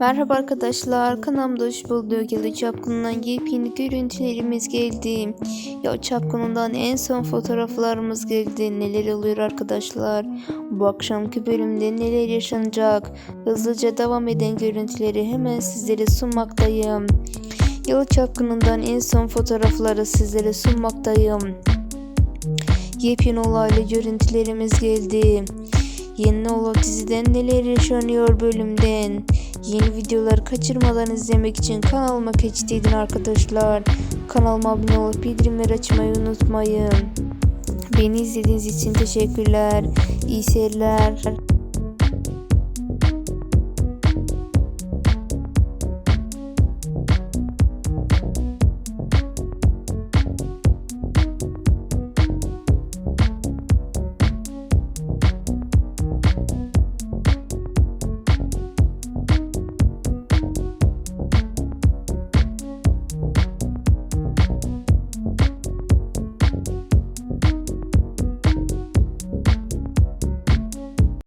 Merhaba arkadaşlar, kanalımda hoş bulduk. Yalı Çapkını'ndan yepyeni görüntülerimiz geldi. Ya Çapkını'ndan en son fotoğraflarımız geldi. Neler oluyor arkadaşlar? Bu akşamki bölümde neler yaşanacak? Hızlıca devam eden görüntüleri hemen sizlere sunmaktayım. Yalı Çapkını'ndan en son fotoğrafları sizlere sunmaktayım. Yepyeni olaylı görüntülerimiz geldi. Yeni Olo diziden neler yaşanıyor bölümden. Yeni videoları kaçırmadan izlemek için kanalıma geçtiydin arkadaşlar. Kanalıma abone olup bildirimleri açmayı unutmayın. Beni izlediğiniz için teşekkürler. İyi seyirler.